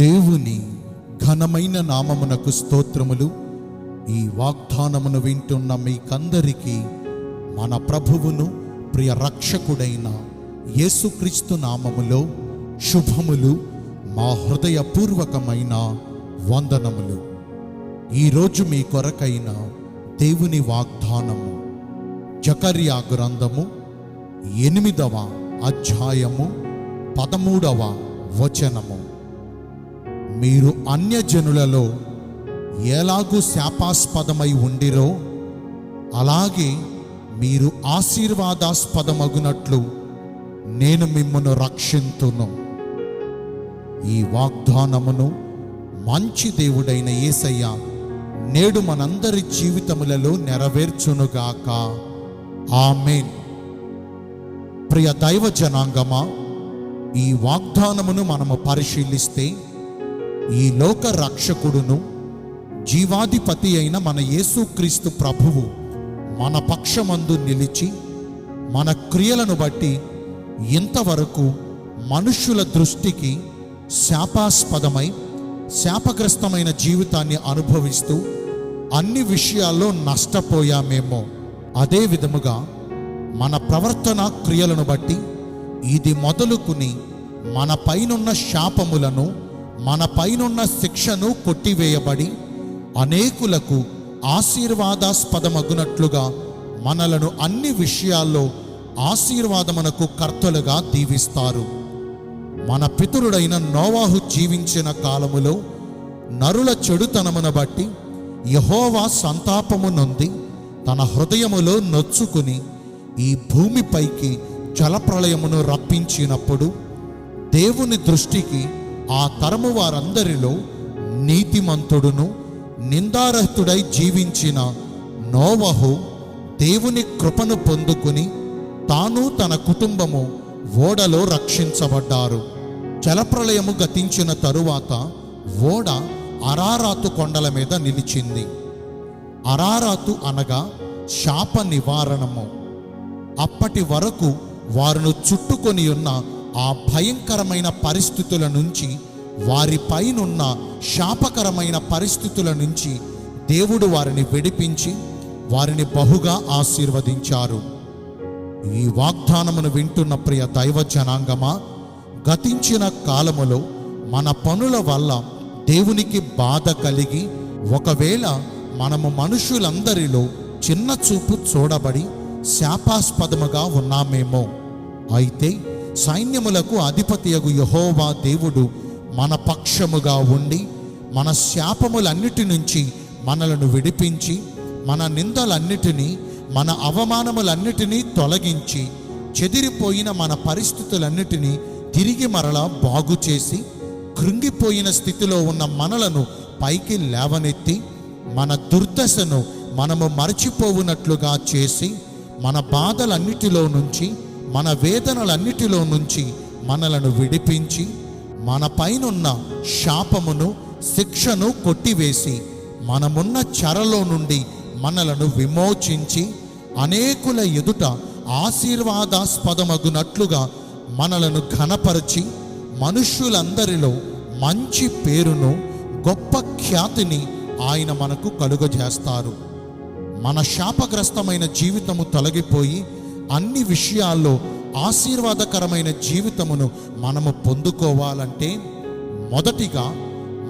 దేవుని ఘనమైన నామమునకు స్తోత్రములు. ఈ వాగ్దానమును వింటున్న మీకందరికీ మన ప్రభువును ప్రియ రక్షకుడైన యేసుక్రీస్తు నామములో శుభములు మా హృదయపూర్వకమైన వందనములు. ఈరోజు మీ కొరకైన దేవుని వాగ్దానము జకర్యా గ్రంథము ఎనిమిదవ అధ్యాయము పదమూడవ వచనము. మీరు అన్యజనులలో ఎలాగూ శాపాస్పదమై ఉండిరో అలాగే మీరు ఆశీర్వాదాస్పదమగునట్లు నేను మిమ్మను రక్షింతును. ఈ వాగ్దానమును మంచి దేవుడైన యేసయ్య నేడు మనందరి జీవితములలో నెరవేర్చునుగాక. ఆమెన్. ప్రియ దైవ జనాంగమా ఈ వాగ్దానమును మనము పరిశీలిస్తే ఈ లోక రక్షకుడును జీవాధిపతి అయిన మన యేసుక్రీస్తు ప్రభువు మన పక్షమందు నిలిచి మన క్రియలను బట్టి ఇంతవరకు మనుష్యుల దృష్టికి శాపాస్పదమై శాపగ్రస్తమైన జీవితాన్ని అనుభవిస్తూ అన్ని విషయాల్లో నష్టపోయామేమో. అదే విధముగా మన ప్రవర్తన క్రియలను బట్టి ఇది మొదలుకుని మన పైనున్న శాపములను మన పైనున్న శిక్షను కొట్టివేయబడి అనేకులకు ఆశీర్వాదాస్పదమగునట్లుగా మనలను అన్ని విషయాల్లో ఆశీర్వాదమునకు కర్తలుగా దీవిస్తారు. మన పితరుడైన నోవాహు జీవించిన కాలములో నరుల చెడుతనమును బట్టి యహోవా సంతాపము నొంది తన హృదయములో నొచ్చుకుని ఈ భూమిపైకి జలప్రళయమును రప్పించినప్పుడు దేవుని దృష్టికి ఆ తరము వారందరిలో నీతిమంతుడును నిందారహితుడై జీవించిన నోవహు దేవుని కృపను పొందుకుని తాను తన కుటుంబము ఓడలో రక్షించబడ్డారు. జలప్రళయము గతించిన తరువాత ఓడ అరారాతు కొండల మీద నిలిచింది. అరారాతు అనగా శాప నివారణము. అప్పటి వరకు వారును చుట్టుకొని ఉన్న ఆ భయంకరమైన పరిస్థితుల నుంచి వారిపైనున్న శాపకరమైన పరిస్థితుల నుంచి దేవుడు వారిని విడిపించి వారిని బహుగా ఆశీర్వదించారు. ఈ వాగ్దానమును వింటున్న ప్రియ దైవ జనాంగమా గతించిన కాలములో మన పనుల వల్ల దేవునికి బాధ కలిగి ఒకవేళ మనము మనుషులందరిలో చిన్న చూపు చూడబడి శాపాస్పదముగా ఉన్నామేమో. అయితే సైన్యములకు అధిపతియగు యహోవా దేవుడు మన పక్షముగా ఉండి మన శాపములన్నిటి నుంచి మనలను విడిపించి మన నిందలన్నిటినీ మన అవమానములన్నిటినీ తొలగించి చెదిరిపోయిన మన పరిస్థితులన్నిటినీ తిరిగి మరలా బాగు చేసి కృంగిపోయిన స్థితిలో ఉన్న మనలను పైకి లేవనెత్తి మన దుర్దశను మనము మరచిపోవునట్లుగా చేసి మన బాధలన్నిటిలో నుంచి మన వేదనలన్నిటిలో నుంచి మనలను విడిపించి మన పైనున్న శాపమును శిక్షను కొట్టివేసి మనమున్న చెరలో నుండి మనలను విమోచించి అనేకుల ఎదుట ఆశీర్వాదాస్పదమగునట్లుగా మనలను ఘనపరిచి మనుష్యులందరిలో మంచి పేరును గొప్ప ఖ్యాతిని ఆయన మనకు కలుగజేస్తారు. మన శాపగ్రస్తమైన జీవితము తొలగిపోయి అన్ని విషయాల్లో ఆశీర్వాదకరమైన జీవితమును మనము పొందుకోవాలంటే మొదటిగా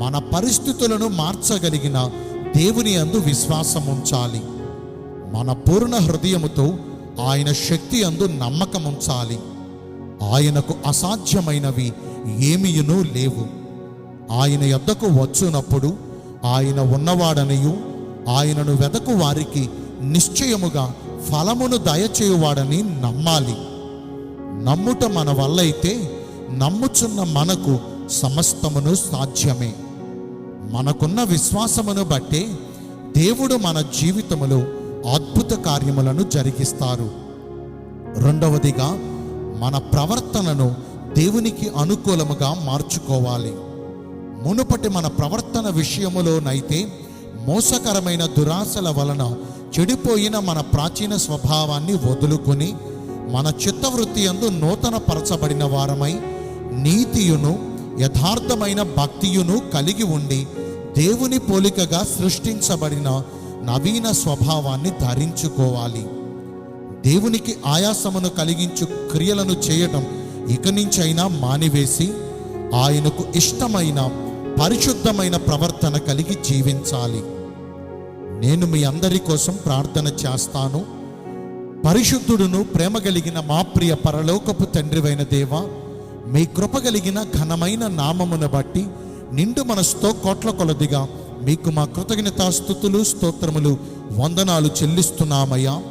మన పరిస్థితులను మార్చగలిగిన దేవుని అందు విశ్వాసం ఉంచాలి. మన పూర్ణ హృదయముతో ఆయన శక్తి అందు నమ్మకం ఉంచాలి. ఆయనకు అసాధ్యమైనవి ఏమియును లేవు. ఆయన యొద్దకు వచ్చినప్పుడు ఆయన ఉన్నవాడనియు ఆయనను వెదకు వారికి నిశ్చయముగా ఫలమును దయచేయువాడని నమ్మాలి. నమ్ముట మన వల్లైతే నమ్ముచున్న మనకు సమస్తమును సాధ్యమే. మనకున్న విశ్వాసమును బట్టే దేవుడు మన జీవితములో అద్భుత కార్యములను జరిగిస్తారు. రెండవదిగా మన ప్రవర్తనను దేవునికి అనుకూలముగా మార్చుకోవాలి. మునుపటి మన ప్రవర్తన విషయములోనైతే మోసకరమైన దురాశల వలన చెడిపోయిన మన ప్రాచీన స్వభావాన్ని వదులుకొని మన చిత్తవృత్తి అందు నూతన పరచబడిన వారమై నీతియును యథార్థమైన భక్తియును కలిగి ఉండి దేవుని పోలికగా సృష్టించబడిన నవీన స్వభావాన్ని ధరించుకోవాలి. దేవునికి ఆయాసమును కలిగించు క్రియలను చేయటం ఇక నుంచైనా మానివేసి ఆయనకు ఇష్టమైన పరిశుద్ధమైన ప్రవర్తన కలిగి జీవించాలి. నేను మీ అందరి కోసం ప్రార్థన చేస్తాను. పరిశుద్ధుడును ప్రేమ కలిగిన మా ప్రియ పరలోకపు తండ్రివైన దేవ మీ కృప కలిగిన ఘనమైన నామమును బట్టి నిండు మనసుతో కోట్ల కొలదిగా మీకు మా కృతజ్ఞతాస్థుతులు స్తోత్రములు వందనాలు చెల్లిస్తున్నామయ్యా.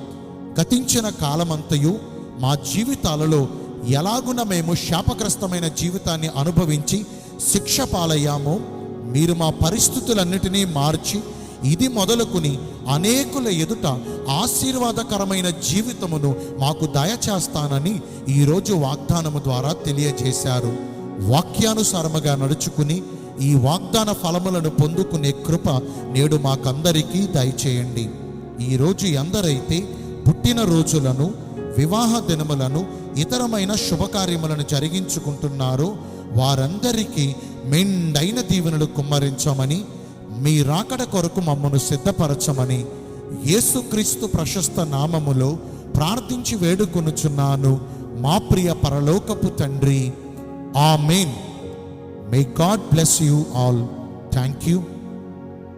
గతించిన కాలమంతయు మా జీవితాలలో ఎలాగున మేము శాపగ్రస్తమైన జీవితాన్ని అనుభవించి శిక్ష పాలయ్యామో మీరు మా పరిస్థితులన్నిటినీ మార్చి ఇది మొదలుకుని అనేకుల ఎదుట ఆశీర్వాదకరమైన జీవితమును మాకు దయచేస్తానని ఈరోజు వాగ్దానము ద్వారా తెలియజేశారు. వాక్యానుసారముగా నడుచుకుని ఈ వాగ్దాన ఫలములను పొందుకునే కృప నేడు మాకందరికీ దయచేయండి. ఈరోజు ఎందరైతే పుట్టిన రోజులను వివాహ దినములను ఇతరమైన శుభకార్యములను జరిగించుకుంటున్నారో వారందరికీ మెండైన దీవెనలు కుమ్మరించమని మీ రాకడ కొరకు మమ్మను సిద్ధపరచమని యేసుక్రీస్తు ప్రశస్త నామములో ప్రార్థించి వేడుకొనుచున్నాను. మా ప్రియ పరలోకపు తండ్రి amen may God bless you all thank you